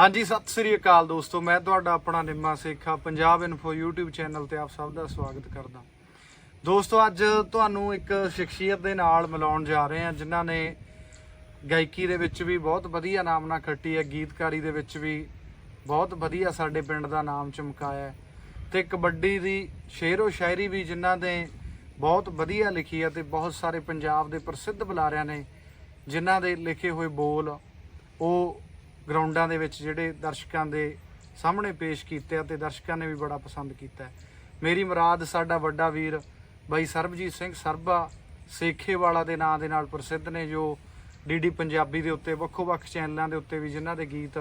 ਹਾਂਜੀ, ਸਤਿ ਸ੍ਰੀ ਅਕਾਲ ਦੋਸਤੋ। ਮੈਂ ਤੁਹਾਡਾ ਆਪਣਾ Nimma Sekha, Punjab info YouTube channel ਤੇ ਆਪ ਸਭ ਦਾ ਸਵਾਗਤ ਕਰਦਾ। ਦੋਸਤੋ, ਅੱਜ ਤੁਹਾਨੂੰ ਇੱਕ ਸ਼ਖਸੀਅਤ ਦੇ ਨਾਲ ਮਿਲਾਉਣ ਜਾ ਰਹੇ ਹਾਂ, ਜਿਨ੍ਹਾਂ ਨੇ ਗਾਇਕੀ ਦੇ ਵਿੱਚ ਵੀ ਬਹੁਤ ਵਧੀਆ ਨਾਮਨਾ ਖੱਟੀ ਹੈ, ਗੀਤਕਾਰੀ ਦੇ ਵਿੱਚ ਵੀ ਬਹੁਤ ਵਧੀਆ ਸਾਡੇ ਪਿੰਡ ਦਾ ਨਾਮ ਚਮਕਾਇਆ ਹੈ ਤੇ ਕਬੱਡੀ ਦੀ ਸ਼ੇਰੋ ਸ਼ਾਇਰੀ ਵੀ ਜਿਨ੍ਹਾਂ ਨੇ ਬਹੁਤ ਵਧੀਆ ਲਿਖੀ ਹੈ ਤੇ ਬਹੁਤ ਸਾਰੇ ਪੰਜਾਬ ਦੇ ਪ੍ਰਸਿੱਧ ਬੁਲਾਰਿਆਂ ਨੇ ਜਿਨ੍ਹਾਂ ਦੇ ਲਿਖੇ ਹੋਏ ਬੋਲ, ਉਹ ਗਰਾਊਂਡਾਂ ਦੇ ਵਿੱਚ ਜਿਹੜੇ ਦਰਸ਼ਕਾਂ ਦੇ ਸਾਹਮਣੇ ਪੇਸ਼ ਕੀਤੇ ਆ ਤੇ ਦਰਸ਼ਕਾਂ ਨੇ ਵੀ ਬੜਾ ਪਸੰਦ ਕੀਤਾ। ਮੇਰੀ ਮੁਰਾਦ ਸਾਡਾ ਵੱਡਾ ਵੀਰ ਬਾਈ ਸਰਬਜੀਤ ਸਿੰਘ ਸਰਬਾ ਸੇਖੇਵਾਲਾ ਦੇ ਨਾਂ ਦੇ ਨਾਲ ਪ੍ਰਸਿੱਧ ਨੇ ਜੋ ਡੀਡੀ ਪੰਜਾਬੀ ਦੇ ਉੱਤੇ ਵੱਖੋ-ਵੱਖ ਚੈਨਲਾਂ ਦੇ ਉੱਤੇ ਵੀ ਜਿਨ੍ਹਾਂ ਦੇ ਗੀਤ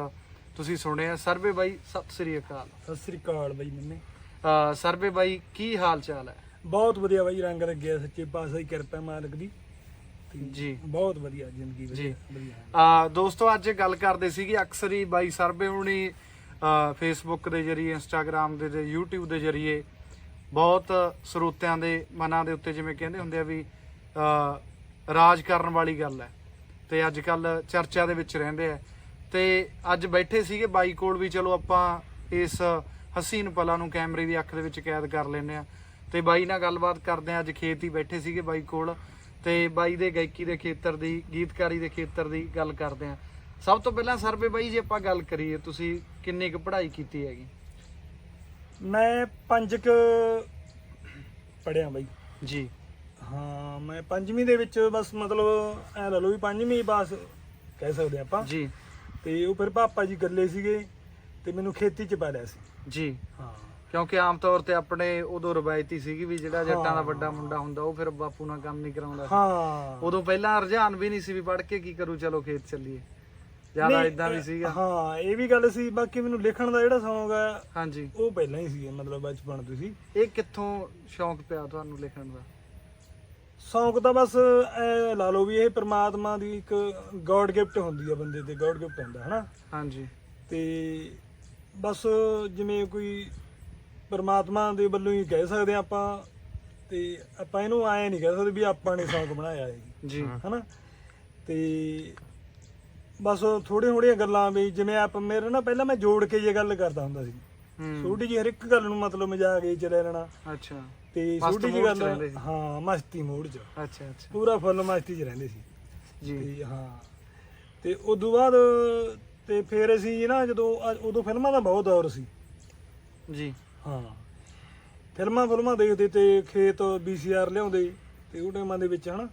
ਤੁਸੀਂ ਸੁਣੇ ਆ। ਸਰਬੇ ਬਾਈ ਸਤਿ ਸ੍ਰੀ ਅਕਾਲ। ਸਤਿ ਸ੍ਰੀ ਅਕਾਲ ਬਾਈ ਮੰਨੇ ਸਰਬੇ ਬਾਈ ਕੀ ਹਾਲ ਚਾਲ ਹੈ? ਬਹੁਤ ਵਧੀਆ ਬਾਈ ਰੰਗ ਲੱਗਿਆ ਸੱਚੇ ਪਾਤਸ਼ਾਹ ਦੀ ਕਿਰਪਾ ਮਾਲਕ ਦੀ। ਜੀ। ਬਹੁਤ ਵਧੀਆ ਜ਼ਿੰਦਗੀ ਜੀ। ਆ ਦੋਸਤੋ ਅੱਜ ਗੱਲ ਕਰਦੇ ਸੀਗੇ ਅਕਸਰ ਹੀ ਬਾਈ ਸਰਬੇ ਹੁਣੀ ਫੇਸਬੁੱਕ ਦੇ ਜਰੀਏ ਇੰਸਟਾਗ੍ਰam ਦੇ ਤੇ YouTube ਦੇ ਜਰੀਏ ਬਹੁਤ ਸਰੋਤਿਆਂ ਦੇ ਮਨਾਂ ਦੇ ਉੱਤੇ ਜਿਵੇਂ ਕਹਿੰਦੇ ਹੁੰਦੇ ਆ ਵੀ ਰਾਜ ਕਰਨ ਵਾਲੀ ਗੱਲ ਹੈ। ਤੇ ਅੱਜ ਕੱਲ ਚਰਚਾ ਦੇ ਵਿੱਚ ਰਹਿੰਦੇ ਆ। ਤੇ ਅੱਜ ਬੈਠੇ ਸੀਗੇ ਬਾਈ ਕੋਲ ਵੀ ਚਲੋ ਆਪਾਂ ਇਸ ਹਸੀਨ ਪਲਾਂ ਨੂੰ ਕੈਮਰੇ ਦੀ ਅੱਖ ਦੇ ਵਿੱਚ ਕੈਦ ਕਰ ਲੈਨੇ ਆ। ਤੇ ਬਾਈ ਨਾਲ ਗੱਲਬਾਤ ਕਰਦੇ ਆ ਅੱਜ ਖੇਤ ਹੀ ਬੈਠੇ ਸੀਗੇ ਬਾਈ ਕੋਲ। ਤੇ ਬਾਈ ਦੇ ਗਾਇਕੀ ਦੇ ਖੇਤਰ ਦੀ ਗੀਤਕਾਰੀ ਦੇ ਖੇਤਰ ਦੀ ਗੱਲ ਕਰਦੇ ਆ ਸਭ ਤੋਂ ਪਹਿਲਾਂ ਸਰਵੇ ਬਾਈ ਜੇ ਆਪਾਂ ਗੱਲ ਕਰੀਏ ਤੁਸੀਂ ਕਿੰਨੀ ਕੁ ਪੜ੍ਹਾਈ ਕੀਤੀ ਹੈਗੀ? ਮੈਂ ਪੰਜ ਕ ਪੜਿਆ ਬਾਈ। ਜੀ। ਹਾਂ ਮੈਂ ਪੰਜਵੀਂ ਦੇ ਵਿੱਚ ਬਸ ਮਤਲਬ ਐ ਲਾ ਲਓ ਵੀ ਪੰਜਵੀਂ ਪਾਸ ਕਹਿ ਸਕਦੇ ਆਪਾਂ। ਜੀ। ਤੇ ਉਹ ਫਿਰ ਪਾਪਾ ਜੀ ਗੱਲੇ ਸੀਗੇ ਤੇ ਮੈਨੂੰ ਖੇਤੀ ਚ ਪਾ ਲਿਆ ਸੀ। ਜੀ। ਹਾਂ। ਕਿਉਂਕਿ ਆਮ ਤੌਰ ਤੇ ਆਪਣੇ ਉਦੋਂ ਰਵਾਇਤੀ ਸੀਗੀ ਵੀ ਜਿਹੜਾ ਜੱਟਾਂ ਦਾ ਹਾਂ। ਵੱਡਾ ਮੁੰਡਾ ਹੁੰਦਾ ਉਹ ਫਿਰ ਬਾਪੂ ਨਾਲ ਕੰਮ ਨਹੀਂ ਕਰਾਉਂਦਾ ਸੀ। ਹਾਂ। ਉਦੋਂ ਪਹਿਲਾਂ ਰੁਝਾਨ ਵੀ ਨਹੀਂ ਸੀ ਵੀ ਪੜ੍ਹ ਕੇ ਕੀ ਕਰੂ ਚਲੋ ਖੇਤ ਚੱਲੀਏ। ਜ਼ਿਆਦਾ ਨਹੀਂ, ਇਦਾਂ ਵੀ ਸੀਗਾ। ਹਾਂ ਇਹ ਵੀ ਗੱਲ ਸੀ ਬਾਕੀ ਮੈਨੂੰ ਲਿਖਣ ਦਾ ਜਿਹੜਾ ਸ਼ੌਂਕ ਆ ਹਾਂਜੀ। ਉਹ ਪਹਿਲਾਂ ਹੀ ਸੀ ਮਤਲਬ ਬਚਪਨ ਤੋਂ ਸੀ। ਇਹ ਕਿੱਥੋਂ ਸ਼ੌਂਕ ਪਿਆ ਤੁਹਾਨੂੰ ਲਿਖਣ ਦਾ? ਸ਼ੌਂਕ ਤਾਂ ਬਸ ਐ ਲਾ ਲਓ ਵੀ ਇਹ ਪ੍ਰਮਾਤਮਾ ਦੀ ਇੱਕ ਗੋਡ ਗਿਫਟ ਹੁੰਦੀ ਆ ਬੰਦੇ ਤੇ ਗੋਡ ਗਿਫਟ ਹੁੰਦਾ ਹਨਾ? ਹਾਂਜੀ। ਤੇ ਬਸ ਜਿਵੇਂ ਕੋਈ ਪ੍ਰਮਾਤਮਾ ਦੇ ਵੱਲੋਂ ਹੀ ਕਹਿ ਸਕਦੇ ਆ ਆਪਾਂ ਤੇ ਆਪਾਂ ਇਹਨੂੰ ਐ ਨਹੀਂ ਕਹਿ ਸਕਦੇ ਵੀ ਆਪਾਂ ਨੇ ਸ਼ੌਂਕ ਬਣਾਇਆ ਹੈ ਜੀ। ਹਨਾ? ਤੇ ਬਸ ਥੋੜੀਆਂ ਥੋੜੀਆਂ ਗੱਲਾਂ ਵੀ ਜਿਵੇਂ ਆਪ ਮੇਰੇ ਨਾਲ ਪਹਿਲਾਂ ਮੈਂ ਜੋੜ ਕੇ ਇਹ ਗੱਲ ਕਰਦਾ ਹੁੰਦਾ ਸੀ। ਛੋਟੀ ਜਿਹੀ ਹਰ ਇੱਕ ਗੱਲ ਨੂੰ ਮਤਲਬ ਮਜ਼ਾਕ ਹੀ ਚ ਲੈ ਲੈਣਾ। ਅੱਛਾ। ਤੇ ਛੋਟੀ ਜਿਹੀ ਗੱਲ। ਹਾਂ ਮਸਤੀ ਮੂਡ 'ਚ। ਅੱਛਾ ਅੱਛਾ। ਪੂਰਾ ਫੁੱਲ ਮਸਤੀ 'ਚ ਰਹਿੰਦੇ ਸੀ। ਜੀ। ਤੇ ਹਾਂ। ਤੇ ਉਦੋਂ ਬਾਅਦ ਤੇ ਫਿਰ ਅਸੀਂ ਨਾ ਜਦੋਂ ਉਦੋਂ ਫਿਲਮਾਂ ਦਾ ਬਹੁਤ ਦੌਰ ਸੀ। ਜੀ। ਹਾਂ। ਫਿਲਮਾਂ ਫਿਲਮਾਂ ਦੇਖਦੇ ਤੇ ਖੇਤ ਵੀਸੀਆਰ ਲਿਆਉਂਦੇ ਤੇ ਉਹ ਟਾਈਮਾਂ ਦੇ ਵਿੱਚ ਹਨਾ?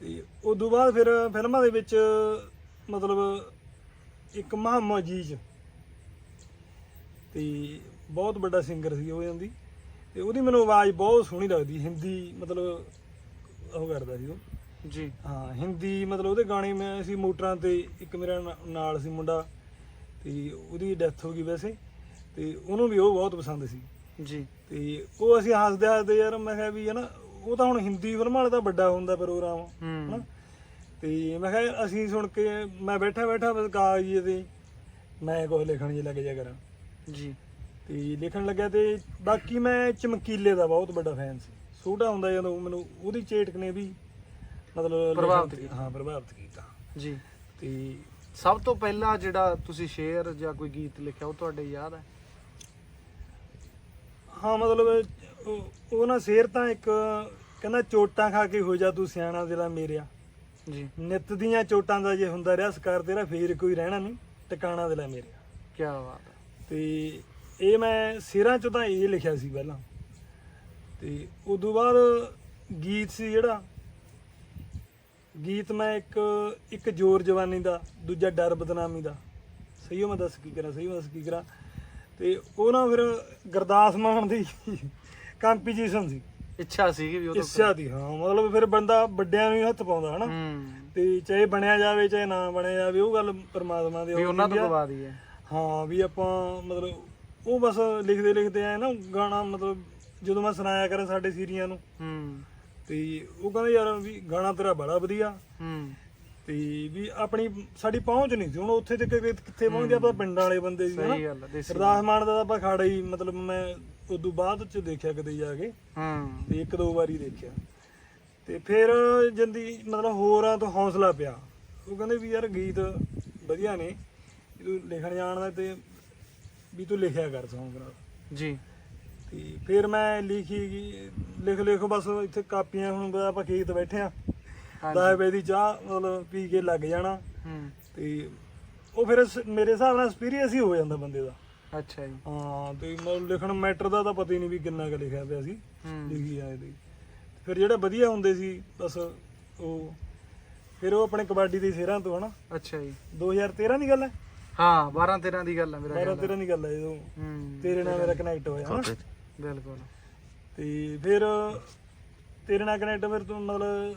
ਤੇ ਉਦੋਂ ਬਾਅਦ ਫਿਰ ਫਿਲਮਾਂ ਦੇ ਵਿੱਚ ਮਤਲਬ ਇੱਕ ਮੁਹੰਮਦ ਜੀਜ। ਤੇ ਬਹੁਤ ਵੱਡਾ ਸਿੰਗਰ ਸੀ ਉਹ ਜਾਂਦੀ ਤੇ ਉਹਦੀ ਮੈਨੂੰ ਆਵਾਜ਼ ਬਹੁਤ ਸੋਹਣੀ ਲੱਗਦੀ ਹਿੰਦੀ ਮਤਲਬ ਉਹ ਕਰਦਾ ਸੀ ਉਹ। ਜੀ। ਹਾਂ ਹਿੰਦੀ ਮਤਲਬ ਉਹਦੇ ਗਾਣੇ ਮੈਂ ਅਸੀਂ ਮੋਟਰਾਂ ਤੇ ਇੱਕ ਮੇਰਾ ਨਾਲ ਸੀ ਮੁੰਡਾ। ਤੇ ਉਹਦੀ ਡੈਥ ਹੋ ਗਈ ਵੈਸੇ। ਤੇ ਉਹਨੂੰ ਵੀ ਉਹ ਬਹੁਤ ਪਸੰਦ ਸੀ। ਜੀ। ਤੇ ਉਹ ਅਸੀਂ ਹੱਸਦੇ ਹੱਸਦੇ ਯਾਰ ਮੈਂ ਕਿਹਾ ਵੀ ਹੈ ਨਾ ਉਹ ਤਾਂ ਹੁਣ ਹਿੰਦੀ ਫਿਲਮਾਂ ਵਾਲਾ ਤਾਂ ਵੱਡਾ ਹੁੰਦਾ ਪ੍ਰੋਗਰਾਮ ਹਨਾ। ਤੇ ਮੈਂ ਕਿਹਾ ਅਸੀਂ ਸੁਣ ਕੇ ਮੈਂ ਬੈਠਾ ਬੈਠਾ ਬਸ ਕਾਗਜ਼ ਤੇ ਮੈਂ ਕੁਝ ਲਿਖਣ ਜੇ ਲੱਗ ਜਾ ਕਰਾਂ। ਜੀ। ਤੇ ਲਿਖਣ ਲੱਗਿਆ ਤੇ ਬਾਕੀ ਮੈਂ ਚਮਕੀਲੇ ਦਾ ਬਹੁਤ ਵੱਡਾ ਫੈਨ ਸੀ। ਛੋਟਾ ਹੁੰਦਾ ਜਦੋਂ ਮੈਨੂੰ ਉਹਦੀ ਚੇਟਕ ਨੇ ਵੀ ਮਤਲਬ ਪ੍ਰਭਾਵਿਤ ਕੀਤਾ। ਹਾਂ ਪ੍ਰਭਾਵਿਤ ਕੀਤਾ। ਜੀ। ਤੇ ਸਭ ਤੋਂ ਪਹਿਲਾਂ ਜਿਹੜਾ ਤੁਸੀਂ ਸ਼ੇਅਰ ਜਾਂ ਕੋਈ ਗੀਤ ਲਿਖਿਆ ਉਹ ਤੁਹਾਡੇ ਯਾਦ ਹੈ? ਹਾਂ ਮਤਲਬ ਉਹ- ਉਹ ਨਾ ਸ਼ੇਰ ਤਾਂ ਇੱਕ ਕਹਿੰਦਾ ਚੋਟਾਂ ਖਾ ਕੇ ਹੋ ਜਾ ਤੂੰ ਸਿਆਣਾ ਦਿਲਾ ਮੇਰਿਆ। ਜੀ। ਨਿੱਤ ਦੀਆਂ ਚੋਟਾਂ ਦਾ ਜੇ ਹੁੰਦਾ ਰਿਹਾ ਸਕਾਰ ਤੇਰਾ ਫੇਰ ਕੋਈ ਰਹਿਣਾ ਨਹੀਂ ਟਿਕਾਣਾ ਦਿਲਾ ਮੇਰਿਆ। ਕੀ ਬਾਤ ਹੈ। ਤੇ ਇਹ ਮੈਂ ਸਿਰਾਂ ਚ ਤਾਂ ਇਹ ਲਿਖਿਆ ਸੀ ਪਹਿਲਾਂ। ਤੇ ਉਦੋਂ ਬਾਅਦ ਗੀਤ ਸੀ ਜਿਹੜਾ ਗੀਤ ਮੈਂ ਇੱਕ ਇੱਕ ਜ਼ੋਰ ਜਵਾਨੀ ਦਾ ਦੂਜਾ ਡਰ ਬਦਨਾਮੀ ਦਾ। ਸਹੀ ਹੋ ਮੈਂ ਦੱਸ ਕੀ ਕਰਾਂ ਸਹੀ ਮੈਂ ਦੱਸ ਕੀ ਕਰਾਂ। ਤੇ ਉਹ ਨਾ ਫਿਰ ਗੁਰਦਾਸ ਮਾਨ ਦੀ ਕੰਪੀਟੀਸ਼ਨ ਸੀ। ਇੱਛਾ ਸੀਗੀ ਵੀ ਉਹ ਇੱਛਾ ਦੀ ਹਾਂ ਮਤਲਬ ਫਿਰ ਬੰਦਾ ਵੱਡਿਆਂ ਨੂੰ ਹੀ ਹੱਥ ਪਾਉਂਦਾ ਹਨਾ। ਹੂੰ। ਤੇ ਚਾਹੇ ਬਣਿਆ ਜਾਵੇ ਚਾਹੇ ਨਾ ਬਣਿਆ ਜਾਵੇ ਉਹ ਗੱਲ ਪਰਮਾਤਮਾ ਦੇ ਵੀ ਉਹਨਾਂ ਤੋਂ। ਗਵਾ ਦਈਏ। ਹਾਂ ਵੀ ਆਪਾਂ ਮਤਲਬ ਉਹ ਬਸ ਲਿਖਦੇ ਲਿਖਦੇ ਆਏ ਨਾ ਗਾਣਾ ਮਤਲਬ ਜਦੋਂ ਮੈਂ ਸੁਣਾਇਆ ਕਰਾਂ ਸਾਡੇ ਸੀਰੀਆਂ ਨੂੰ। ਹੂੰ। ਤੇ ਉਹ ਕਹਿੰਦੇ ਯਾਰ ਵੀ ਗਾਣਾ ਤੇਰਾ ਬੜਾ ਵਧੀਆ। ਹੂੰ। ਤੇ ਵੀ ਆਪਣੀ ਸਾਡੀ ਪਹੁੰਚ ਨਹੀਂ ਸੀ। ਹੁਣ ਉੱਥੇ ਤੱਕ ਕਿ- ਕਿੱਥੇ ਪਹੁੰਚਦੇ ਆਪਾਂ ਪਿੰਡਾਂ ਵਾਲੇ ਬੰਦੇ ਸੀ ਸਹੀ ਗੱਲ ਦੇਸੀ ਸਰਦਾਸ ਮਾਨ ਦਾ ਤਾਂ ਆਪਾਂ ਖਾੜਾ ਹੀ ਮਤਲਬ ਮੈਂ ਉਦੋਂ ਬਾਅਦ ਚ ਦੇਖਿਆ ਕਦੇ ਜਾ ਕੇ। ਹੂੰ। ਤੇ ਇੱਕ ਦੋ ਵਾਰੀ ਦੇਖਿਆ। ਤੇ ਫਿਰ ਜਿੰਦੀ ਮਤਲਬ ਹੋਰਾਂ ਤੋਂ ਹੌਸਲਾ ਪਿਆ। ਉਹ ਕਹਿੰਦੇ ਵੀ ਯਾਰ ਗੀਤ ਵਧੀਆ ਨੇ ਵੀ ਤੂੰ ਲਿਖਣ ਜਾਣਦਾ ਤੇ ਵੀ ਤੂੰ ਲਿਖਿਆ ਕਰ ਸੌਂਗ ਨਾਲ। ਜੀ। ਤੇ ਫਿਰ ਮੈਂ ਲਿਖੀ ਲਿਖ ਲਿਖ ਬਸ ਇੱਥੇ ਕਾਪੀਆਂ ਹੁਣ ਆਪਾਂ ਖੇਤ ਬੈਠੇ ਆ। 10 ਵਜੇ ਦੀ ਚਾਹ ਮਤਲਬ ਪੀ ਕੇ ਲੱਗ ਜਾਣਾ। ਹੂੰ। ਤੇ ਉਹ ਫਿਰ ਸ- ਮੇਰੇ ਹਿਸਾਬ ਨਾਲ ਐਕਸਪੀਰੀਅੰਸ ਹੀ ਹੋ ਜਾਂਦਾ ਬੰਦੇ ਦਾ। ਅੱਛਾ ਜੀ। ਹਾਂ ਤੇ ਮਤਲਬ ਲਿਖਣ ਮੈਟਰ ਦਾ ਤਾਂ ਪਤਾ ਹੀ ਨਹੀਂ ਵੀ ਕਿੰਨਾ ਕੁ ਲਿਖਿਆ ਪਿਆ ਸੀ। ਹੂੰ। ਲਿਖੀ ਆਏ ਤੇ। ਫਿਰ ਜਿਹੜੇ ਵਧੀਆ ਹੁੰਦੇ ਸੀ ਬਸ ਉਹ ਫਿਰ ਉਹ ਆਪਣੇ ਕਬੱਡੀ ਦੇ ਸ਼ੇਰਾਂ ਤੋਂ ਹਨਾ। ਅੱਛਾ ਜੀ। 2013 ਦੀ ਗੱਲ ਹੈ? ਹਾਂ 12 13 ਦੀ ਗੱਲ ਹੈ ਮੇਰਾ 12 ਖਿਆਲ ਹੈ। 13 ਦੀ ਗੱਲ ਹੈ ਜਦੋਂ ਹੂੰ ਤੇਰੇ ਨਾਲ ਮੇਰਾ ਕਨੈਕਟ ਹੋਇਆ ਹਨਾ। ਬਿਲਕੁਲ। ਤੇ ਫਿਰ ਤੇਰੇ ਨਾਲ ਕਨੈਕਟ ਫਿਰ ਤੂੰ ਮਤਲਬ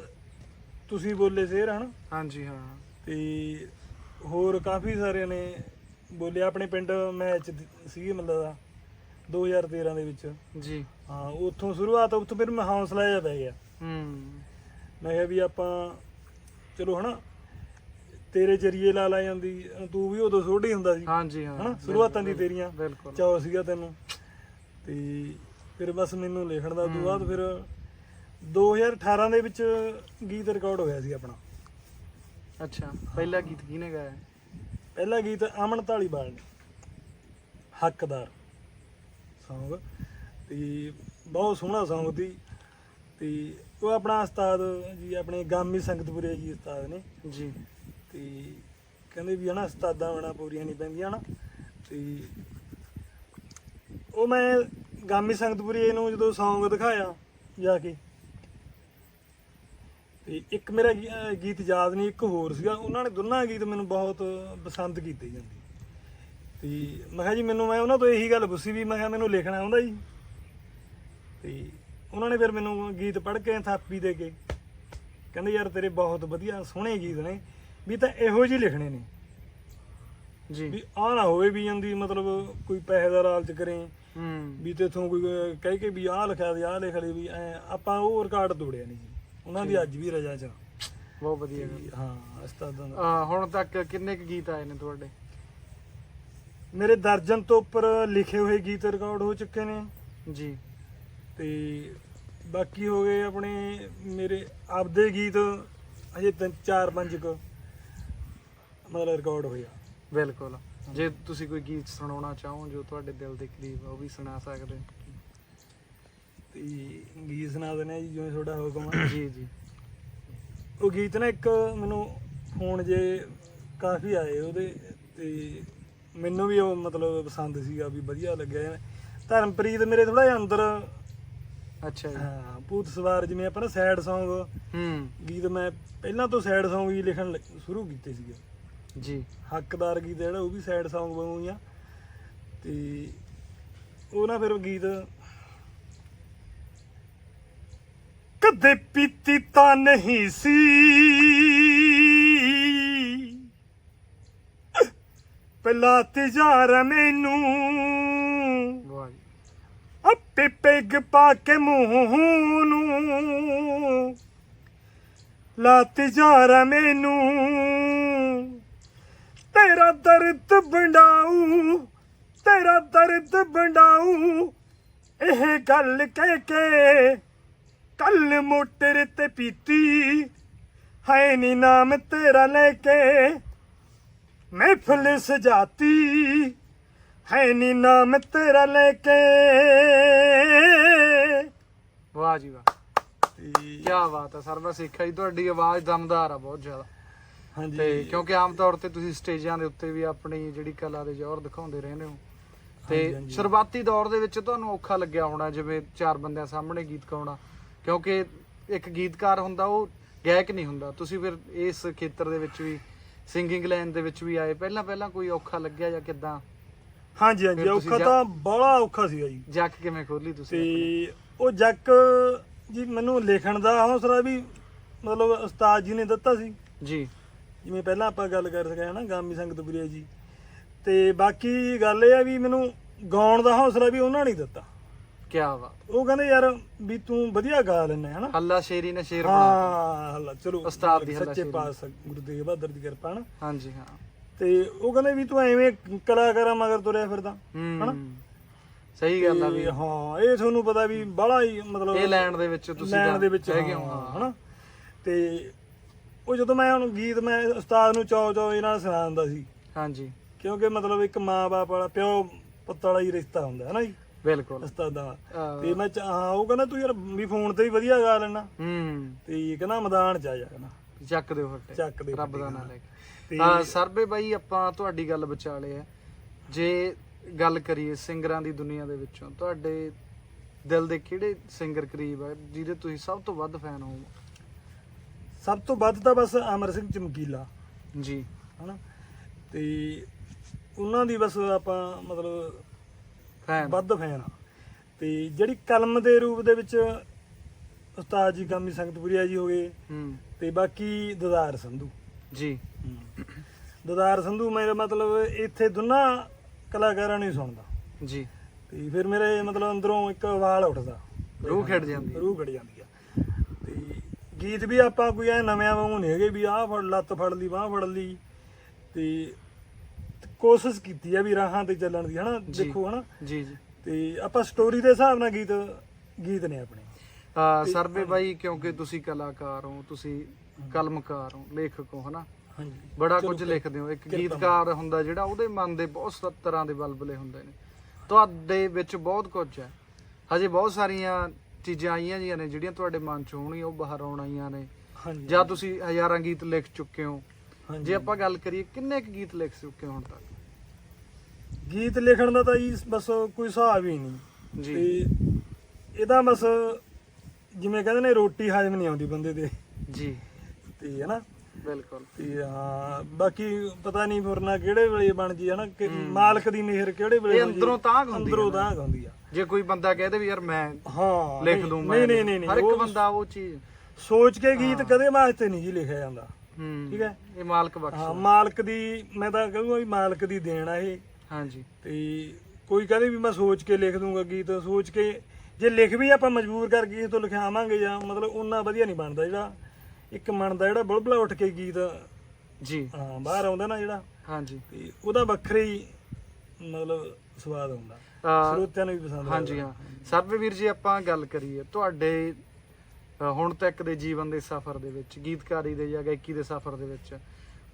ਤੁਸੀਂ ਬੋਲੇ ਸ਼ੇਰ ਹਨਾ? ਹਾਂਜੀ ਹਾਂ। ਤੇ ਹੋਰ ਕਾਫੀ ਸਾਰਿਆਂ ਨੇ ਬੋਲੇ ਆਪਣੇ ਪਿੰਡ ਮੈਚ ਸੀਗੇ ਮਤਲਬ ਦਾ 2013 ਦੇ ਵਿੱਚ। ਜੀ। ਹਾਂ ਉੱਥੋਂ ਸ਼ੁਰੂਆਤ ਉੱਥੋਂ ਫਿਰ ਮੈਂ ਹੌਸਲਾ ਜਿਹਾ ਪੈ ਗਿਆ। ਹੂੰ। ਮੈਂ ਕਿਹਾ ਵੀ ਆਪਾਂ ਚਲੋ ਹਨਾ ਤੇਰੇ ਜਰੀਏ ਲਾ ਲਾ ਜਾਂਦੀ ਤੂੰ ਵੀ ਉਦੋਂ ਛੋਟੀ ਹੁੰਦਾ ਸੀ ਹਾਂਜੀ ਹਾਂ ਹਨਾ ਸ਼ੁਰੂਆਤਾਂ ਦੀ ਤੇਰੀਆਂ ਬਿਲਕੁਲ। ਚਾਅ ਸੀਗਾ ਤੈਨੂੰ। ਤੇ ਫਿਰ ਬਸ ਮੈਨੂੰ ਲਿਖਣ ਦਾ ਤੋਂ ਬਾਅਦ ਫਿਰ 2018 ਦੇ ਵਿੱਚ ਗੀਤ ਰਿਕਾਰਡ ਹੋਇਆ ਸੀ ਆਪਣਾ। ਅੱਛਾ ਪਹਿਲਾ ਗੀਤ ਕਿਹਨੇ ਗਾਇਆ? ਪਹਿਲਾ ਗੀਤ ਅਮਨ ਢਾਲੀਵਾਲ ਨੇ। ਹੱਕਦਾਰ Song ਤੇ ਬਹੁਤ ਸੋਹਣਾ Song ਸੀ। ਤੇ ਉਹ ਆਪਣਾ ਉਸਤਾਦ ਜੀ ਆਪਣੇ ਗਾਮੀ ਸੰਗਤਪੁਰੇ ਜੀ ਉਸਤਾਦ ਨੇ। ਜੀ। ਤੇ ਕਹਿੰਦੇ ਵੀ ਹਨਾ ਉਸਤਾਦਾਂ ਬਣਾ ਪੂਰੀਆਂ ਨਹੀਂ ਪੈਂਦੀਆਂ ਹਨਾ। ਤੇ ਉਹ ਮੈਂ ਗਾਮੀ ਸੰਗਤਪੁਰੀ ਨੂੰ ਜਦੋਂ Song ਦਿਖਾਇਆ ਜਾ ਕੇ ਤੇ ਇੱਕ ਮੇਰਾ ਗੀ- ਅਹ ਗੀਤ ਯਾਦ ਨਹੀਂ ਇੱਕ ਹੋਰ ਸੀਗਾ। ਉਹਨਾਂ ਨੇ ਦੋਨਾਂ ਗੀਤ ਮੈਨੂੰ ਬਹੁਤ ਪਸੰਦ ਕੀਤੇ ਜਾਂਦੇ। ਤੇ ਮੈਂ ਕਿਹਾ ਜੀ ਮੈਨੂੰ ਮੈਂ ਉਹਨਾਂ ਤੋਂ ਇਹੀ ਗੱਲ ਪੁੱਛੀ ਵੀ ਮੈਂ ਕਿਹਾ ਮੈਨੂੰ ਲਿਖਣਾ ਆਉਂਦਾ ਜੀ। ਤੇ ਉਹਨਾਂ ਨੇ ਫਿਰ ਮੈਨੂੰ ਗੀਤ ਪੜ੍ਹ ਕੇ ਥਾਪੀ ਦੇ ਕੇ ਕਹਿੰਦੇ ਯਾਰ ਤੇਰੇ ਬਹੁਤ ਵਧੀਆ ਸੋਹਣੇ ਗੀਤ ਨੇ। ਵੀ ਤਾਂ ਇਹੋ ਜਿਹੇ ਲਿਖਣੇ ਨੇ। ਜੀ। ਵੀ ਆ ਨਾ ਹੋਵੇ ਵੀ ਜਾਂਦੀ ਮਤਲਬ ਕੋਈ ਪੈਸੇ ਦਾ ਲਾਲਚ ਕਰੇ। ਹੂੰ। ਵੀ ਤੇਥੋਂ ਕੋਈ ਅਹ, ਕਹਿ ਕੇ ਵੀ ਆਹ ਲਿਖਿਆ ਤੇ ਆਹ ਲਿਖ ਲਈ ਵੀ ਐਂ ਆਪਾਂ ਉਹ ਰਿਕਾਰਡ ਤੋੜਿਆ ਨਹੀਂ ਜੀ। ਉਹਨਾਂ ਦੀ ਅੱਜ ਵੀ ਰਜਾ ਚ ਬਹੁਤ ਵਧੀਆ ਗੱਲ। ਵੀ ਹਾਂ ਉਸਤਾਦਾਂ ਦਾ ਆ ਹੁਣ ਤੱਕ ਕਿੰਨੇ ਕੁ ਗੀਤ ਆਏ ਨੇ ਤੁਹਾਡੇ? ਮੇਰੇ ਦਰਜਨ ਤੋਂ ਉੱਪਰ ਲਿਖੇ ਹੋਏ ਗੀਤ ਰਿਕਾਰਡ ਹੋ ਚੁੱਕੇ ਨੇ। ਜੀ। ਤੇ ਬਾਕੀ ਹੋ ਗਏ ਆਪਣੇ ਮੇਰੇ ਆਪਦੇ ਗੀਤ ਅਜੇ ਤਿੰਨ ਚਾਰ ਪੰਜ ਕੁ ਮਤਲਬ ਰਿਕਾਰਡ ਹੋਇਆ ਬਿਲਕੁਲ। ਜੇ ਤੁਸੀਂ ਕੋਈ ਗੀਤ ਸੁਣਾਉਣਾ ਚਾਹੋ ਜੋ ਤੁਹਾਡੇ ਦਿਲ ਦੇ ਕਰੀਬ ਆ ਉਹ ਵੀ ਸੁਣਾ ਸਕਦੇ ਹੋ। ਤੇ ਗੀਤ ਸੁਣਾ ਦਿੰਦੇ ਆ ਜੀ ਜਿਵੇਂ ਤੁਹਾਡਾ ਹੁਕਮ ਆ। ਜੀ ਜੀ। ਉਹ ਗੀਤ ਨਾ ਇੱਕ ਮੈਨੂੰ ਫੋਨ ਜੇ ਕਾਫੀ ਆਏ ਉਹਦੇ ਤੇ ਮੈਨੂੰ ਵੀ ਉਹ ਮਤਲਬ ਪਸੰਦ ਸੀਗਾ ਵੀ ਵਧੀਆ ਲੱਗਿਆ। ਧਰਮਪ੍ਰੀਤ ਮੇਰੇ ਥੋੜਾ ਜਿਹਾ ਅੰਦਰ ਅੱਛਾ ਜੀ। ਹਾਂ ਭੂਤ ਸਵਾਰ ਜਿਵੇਂ ਆਪਾਂ ਨਾ ਸੈਡ Song ਹੂੰ। ਗੀਤ ਮੈਂ ਪਹਿਲਾਂ ਤੋਂ ਸੈਡ Song ਹੀ ਲਿਖਣ ਲੱਗ- ਸ਼ੁਰੂ ਕੀਤੇ ਸੀਗੇ। ਜੀ। ਹੱਕਦਾਰ ਗੀਤ ਜਿਹੜਾ ਉਹ ਵੀ ਸੈਡ Song ਵਾਂਗੂ ਹੀ ਆ। ਤੇ ਉਹ ਨਾ ਫਿਰ ਗੀਤ ਕਦੇ ਪੀਤੀ ਤਾਂ ਨਹੀਂ ਸੀ। ਪਹਿਲਾ ਤਿਜਾਰ ਮੈਨੂੰ। ਆਪੇ ਪੈਗ ਪਾ ਕੇ ਮੂੰਹ ਨੂੰ। ਲਾ ਤਿਜਾਰਾ ਮੈਨੂੰ। ਤੇਰਾ ਦਰਦ ਵੰਡਾਊ ਤੇਰਾ ਦਰਦ ਵੰਡਾਊ ਇਹ ਗੱਲ ਕਹਿ ਕੇ ਕੱਲ ਮੋਟਰ ਤੇ ਪੀਤੀ। ਹੈ ਨੀ ਨਾਮ ਤੇਰਾ ਲੈ ਕੇ ਮਹਿਫਲ ਸਜਾਤੀ। ਹੈ ਨੀ ਨਾਮ ਤੇਰਾ ਲੈ ਕੇ। ਵਾਹ ਜੀ ਵਾਹ। ਕੀ ਬਾਤ ਹੈ ਸਰਬਾ ਸਿੱਖਾ ਜੀ ਤੁਹਾਡੀ ਆਵਾਜ਼ ਦਮਦਾਰ ਆ ਬਹੁਤ ਜ਼ਿਆਦਾ। ਹਾਂਜੀ। ਤੇ ਕਿਉਂਕਿ ਆਮ ਤੌਰ ਤੇ ਤੁਸੀਂ ਸਟੇਜਾਂ ਦੇ ਉੱਤੇ ਵੀ ਆਪਣੀ ਜਿਹੜੀ ਕਲਾ ਦੇ ਜ਼ੋਰ ਦਿਖਾਉਂਦੇ ਰਹਿੰਦੇ ਹੋ। ਤੇ ਹਾਂਜੀ, ਹਾਂਜੀ। ਸ਼ੁਰੂਆਤੀ ਦੌਰ ਦੇ ਵਿੱਚ ਤੁਹਾਨੂੰ ਔਖਾ ਲੱਗਿਆ ਹੋਣਾ ਜਿਵੇਂ ਚਾਰ ਬੰਦਿਆਂ ਸਾਹਮਣੇ ਗੀਤ ਗਾਉਣਾ। ਕਿਉਂਕਿ ਇੱਕ ਗੀਤਕਾਰ ਹੁੰਦਾ ਉਹ ਗਾਇਕ ਨਹੀਂ ਹੁੰਦਾ। ਤੁਸੀਂ ਫਿਰ ਇਸ ਖੇਤਰ ਦੇ ਵਿੱਚ ਵੀ ਸਿੰਗਿੰਗ ਲਾਈਨ ਦੇ ਵਿੱਚ ਵੀ ਆਏ। ਪਹਿਲਾਂ ਪਹਿਲਾਂ ਕੋਈ ਔਖਾ ਲੱਗਿਆ ਜਾਂ ਕਿਦਾਂ? ਹਾਂਜੀ ਹਾਂਜੀ ਫਿਰ ਤੁਸੀਂ ਔਖਾ ਜਾ- ਤਾਂ ਬੜਾ ਔਖਾ ਸੀਗਾ ਜੀ। ਜੱਕ ਕਿਵੇਂ ਖੋਲੀ ਤੁਸੀਂ ਤੇ ਉਹ ਜੱਕ ਜੀ ਮੈਨੂੰ ਲਿਖਣ ਦਾ ਹੌਸਲਾ ਵੀ ਮਤਲਬ ਉਸਤਾਦ ਜੀ ਨੇ ਦਿੱਤਾ ਸੀ। ਆਪਣੀ? ਜੀ। ਜਿਵੇਂ ਪਹਿਲਾਂ ਆਪਾਂ ਗੱਲ ਕਰ ਸਕਿਆ ਨਾ ਗਾਮੀ ਸੰਗਤਪੁਰੀਆ ਜੀ। ਤੇ ਬਾਕੀ ਗੱਲ ਇਹ ਆ ਵੀ ਮੈਨੂੰ ਗਾਉਣ ਦਾ ਹੌਸਲਾ ਵੀ ਉਹਨਾਂ ਨੇ ਦਿੱਤਾ। ਕੀ ਬਾਤ। ਉਹ ਕਹਿੰਦੇ ਯਾਰ ਵੀ ਤੂੰ ਵਧੀਆ ਗਾ ਲੈਣਾ ਹੈ ਨਾ ਹੱਲਾ ਸ਼ੇਰੀ ਨੇ ਸ਼ੇਰ ਬਣਾ ਹਾਂ ਹੱਲਾ ਚਲੋ ਉਸਤਾਦ ਦੀ ਸੱਚੇ ਹੱਲਾਸ਼ੇਰੀ। ਪਾਤਸ਼ਾਹ ਗੁਰੂ ਤੇਗ ਬਹਾਦਰ ਦੀ ਕਿਰਪਾ ਨਾ ਹਾਂਜੀ ਹਾਂ। ਤੇ ਉਹ ਕਹਿੰਦੇ ਵੀ ਤੂੰ ਐਵੇਂ ਕਲਾਕਾਰਾਂ ਮਗਰ ਤੁਰਿਆ ਫਿਰਦਾ ਹਨਾ? ਹੂੰ ਸਹੀ ਗੱਲ ਆ ਵੀ। ਤੇ ਹਾਂ ਇਹ ਤੁਹਾਨੂੰ ਪਤਾ ਵੀ ਬਾਹਲਾ ਹੀ ਮਤਲਬ ਇਹ ਲੈਣ ਦੇ ਵਿੱਚ ਤੁਸੀਂ ਲੈਣ ਦੇ ਵਿੱਚ ਹੈਗੇ ਹਾਂ, ਹੋ ਹਨਾ? ਤੇ ਉਹ ਜਦੋਂ ਮੈਂ ਹੁਣ ਗੀਤ ਮੈਂ ਉਸਤਾਦ ਨੂੰ ਚੌ ਚੌ ਇਹ ਨਾਲ ਸੁਣਾ ਦਿੰਦਾ ਸੀ। ਹਾਂਜੀ। ਕਿਉਂਕਿ ਮਤਲਬ ਇੱਕ ਮਾਂ-ਬਾਪ ਵਾਲਾ ਪਿਓ ਪੁੱਤ ਵਾਲਾ ਹੀ ਰਿਸ਼ਤਾ ਹੁੰਦਾ ਹੈ ਨਾ ਜੀ? ਬਿਲਕੁਲ। ਉਸਤਾਦਾਂ ਤੇ ਮੈਂ ਚ- ਹਾਂ ਉਹ ਕਹਿੰਦਾ ਤੂੰ ਯਾਰ ਵੀ ਫੋਨ ਤੇ ਵੀ ਵਧੀਆ ਗਾ ਲੈਣਾ। ਹੂੰ। ਤੇ ਕਹਿੰਦਾ ਮੈਦਾਨ ਚ ਆ ਜਾ ਕਹਿੰਦਾ। ਚੱਕ ਦਿਓ ਫੱਟੇ ਚੱਕ ਦੇ ਰੱਬ ਦਾ ਨਾਮ ਲੈ ਕੇ। ਤੇ ਤਾਂ ਸਰਬੇ ਬਾਈ ਆਪਾਂ ਤੁਹਾਡੀ ਗੱਲ ਵਿਚਾਲੇ ਆ। ਜੇ ਗੱਲ ਕਰੀਏ ਸਿੰਗਰਾਂ ਦੀ ਦੁਨੀਆ ਦੇ ਵਿੱਚੋਂ ਤੁਹਾਡੇ ਦਿਲ ਦੇ ਕਿਹੜੇ ਸਿੰਗਰ ਕਰੀਬ ਆ ਜਿਹਦੇ ਤੁਸੀਂ ਸਭ ਤੋਂ ਵੱਧ ਫੈਨ ਹੋ ਸਭ ਤੋਂ ਵੱਧ ਤਾਂ ਬਸ ਅਮਰ ਸਿੰਘ ਚਮਕੀਲਾ। ਜੀ। ਹਨਾ? ਤੇ ਉਹਨਾਂ ਦੀ ਬਸ ਆਪਾਂ ਮਤਲਬ ਫੈਨ। ਵੱਧ ਫੈਨ ਆ। ਤੇ ਜਿਹੜੀ ਕਲਮ ਦੇ ਰੂਪ ਦੇ ਵਿੱਚ ਉਸਤਾਦ ਜੀ ਗਾਮੀ ਸੰਗਤਪੁਰੀਆ ਜੀ ਹੋ ਗਏ। ਹੂੰ। ਤੇ ਬਾਕੀ ਦਦਾਰ ਸੰਧੂ। ਜੀ। ਦਦਾਰ ਸੰਧੂ ਮੇਰਾ ਮਤਲਬ ਇੱਥੇ ਦੋਨਾਂ ਕਲਾਕਾਰਾਂ ਨੂੰ ਸੁਣਦਾ। ਜੀ। ਤੇ ਫਿਰ ਮੇਰੇ ਮਤਲਬ ਅੰਦਰੋਂ ਇੱਕ ਵਾਲ ਉੱਠਦਾ। ਰੂਹ ਖਿੜ ਜਾਂਦੀ। ਰੂਹ ਖੜ ਜਾਂਦੀ ਆ। ਤੇ ਗੀਤ ਵੀ ਆਪਾਂ ਕੋਈ ਐ ਨਵਿਆਂ ਵਾਂਗੂ ਨਹੀਂ ਹੈਗੇ ਵੀ ਆਹ ਫੜ ਲੱਤ ਫੜ ਲਈ ਬਾਹ ਫੜ ਲਈ। ਤੇ ਕੋਸ਼ਿਸ਼ ਕੀਤੀ ਆ ਵੀ ਰਾਹਾਂ ਤੇ ਚੱਲਣ ਦੀ ਹਨਾ। ਦੇਖੋ ਹਨਾ? ਜੀ ਜੀ। ਤੇ ਆਪਾਂ ਸਟੋਰੀ ਦੇ ਹਿਸਾਬ ਨਾਲ ਗੀਤ ਗੀਤ ਨੇ ਆਪਣੇ। ਆ ਸਰਬੇ ਬਾਈ ਕਿਉਂਕਿ ਤੁਸੀਂ ਕਲਾਕਾਰ ਹੋ ਤੁਸੀਂ ਕਲਮਕਾਰ ਹੋ ਲੇਖਕ ਹੋ ਹਨਾ? ਹਾਂਜੀ। ਬੜਾ ਕੁਝ ਲਿਖਦੇ ਹੋ। ਇੱਕ ਗੀਤਕਾਰ ਹੁੰਦਾ ਜਿਹੜਾ ਉਹਦੇ ਮਨ ਦੇ ਬਹੁਤ ਤਰ੍ਹਾਂ ਦੇ ਬਲਬਲੇ ਹੁੰਦੇ ਨੇ। ਤੁਹਾਡੇ ਵਿੱਚ ਬਹੁਤ ਕੁਝ ਹੈ। ਹਜੇ ਬਹੁਤ ਸਾਰੀਆਂ ਚੀਜ਼ਾਂ ਆਈਆਂ ਜੀਆਂ ਨੇ ਜਿਹੜੀਆਂ ਤੁਹਾਡੇ ਮਨ 'ਚ ਹੋਣਗੀਆਂ ਉਹ ਬਾਹਰ ਆਉਣ ਆਈਆਂ ਨੇ। ਹਾਂਜੀ ਜਾਂ ਤੁਸੀਂ ਹਜ਼ਾਰਾਂ ਗੀਤ ਲਿਖ ਚੁੱਕੇ ਹੋ। ਜੇ ਆਪਾਂ ਗੱਲ ਕਰੀਏ ਕਿੰਨੇ ਕੁ ਗੀਤ ਲਿਖ ਚੁੱਕੇ ਹੋ ਹੁਣ ਤੱਕ? ਗੀਤ ਲਿਖਣ ਦਾ ਤਾਂ ਜੀ ਬਸ ਕੋਈ ਹਿਸਾਬ ਹੀ ਨਹੀਂ। ਜੀ। ਤੇ ਇਹਦਾ ਬਸ ਜਿਵੇਂ ਕਹਿੰਦੇ ਨੇ ਰੋਟੀ ਹਜਮ ਨਹੀਂ ਆਉਂਦੀ ਬੰਦੇ ਦੇ। ਜੀ। ਤੇ ਹਨਾ ਬਿਲਕੁਲ। ਤੇ ਹਾਂ ਬਾਕੀ ਪਤਾ ਨਹੀਂ ਫੁਰਨਾ ਕਿਹੜੇ ਵੇਲੇ ਬਣ ਜੀ ਹਨਾ ਕਿ। ਮਾਲਕ ਦੀ ਮਿਹਰ ਕਿਹੜੇ ਵੇਲੇ ਇਹ ਬਣ ਜੀ। ਅੰਦਰੋਂ ਤਾਂਘ ਹੁੰਦੀ ਅੰਦਰੋਂ ਹੈ। ਤਾਂਘ ਹੁੰਦੀ ਆ। ਜੇ ਕੋਈ ਬੰਦਾ ਕਹਦੇ ਵੀ ਯਾਰ ਮੈਂ ਹਾਂ ਲਿਖ ਨਹੀਂ- ਦੂੰ ਮੈਂ ਨਹੀਂ ਨਹੀਂ ਨਹੀਂ ਹਰ ਇੱਕ ਉਹ ਬੰਦਾ ਉਹ ਚੀਜ਼ ਸੋਚ ਕੇ ਗੀਤ। ਕਦੇ ਵਾਸਤੇ ਨਹੀਂ ਜੀ ਲਿਖਿਆ ਜਾਂਦਾ। ਠੀਕ ਹੈ। ਇਹ ਮਾਲਕ ਹਾਂ ਬਖਸ਼ ਮਾਲਕ ਦੀ ਮੈਂ ਤਾਂ ਕਹੂੰਗਾ ਵੀ ਮਾਲਕ ਦੀ ਦੇਣ ਆ ਇਹ। ਹਾਂਜੀ। ਤੇ ਕੋਈ ਕਹਦੇ ਵੀ ਮੈਂ ਸੋਚ ਕੇ ਲਿਖ ਦੂੰਗਾ ਗੀਤ ਸੋਚ ਕੇ ਜੇ ਲਿਖ ਵੀ ਆਪਾਂ ਮਜਬੂਰ ਕਰਕੇ ਕਿਸੇ ਤੋਂ ਲਿਖਾਵਾਂਗੇ ਜਾਂ ਮਤਲਬ ਉਹਨਾਂ ਵਧੀਆ ਨਹੀਂ ਬਣਦਾ ਜਿਹੜਾ ਇੱਕ ਮਨ ਦਾ ਜਿਹੜਾ ਬੁਲਬੁਲਾ ਉੱਠ ਕੇ ਗੀਤ। ਜੀ। ਹਾਂ ਬਾਹਰ ਆਉਂਦਾ ਨਾ ਜਿਹੜਾ। ਹਾਂਜੀ। ਤੇ ਉਹਦਾ ਵੱਖਰਾ ਹੀ ਮਤਲਬ ਸਵਾਦ ਹੁੰਦਾ। ਸਰੋਤਿਆਂ ਨੂੰ ਵੀ ਪਸੰਦ ਹਾਂਜੀ। ਹਾਂ। ਸਰਬੇ ਵੀਰ ਜੀ ਆਪਾਂ ਗੱਲ ਕਰੀਏ ਤੁਹਾਡੇ ਹੁਣ ਤੱਕ ਦੇ ਜੀਵਨ ਦੇ ਸਫ਼ਰ ਦੇ ਵਿੱਚ, ਗੀਤਕਾਰੀ ਦੇ ਜਾਂ ਗਾਇਕੀ ਦੇ ਸਫ਼ਰ ਦੇ ਵਿੱਚ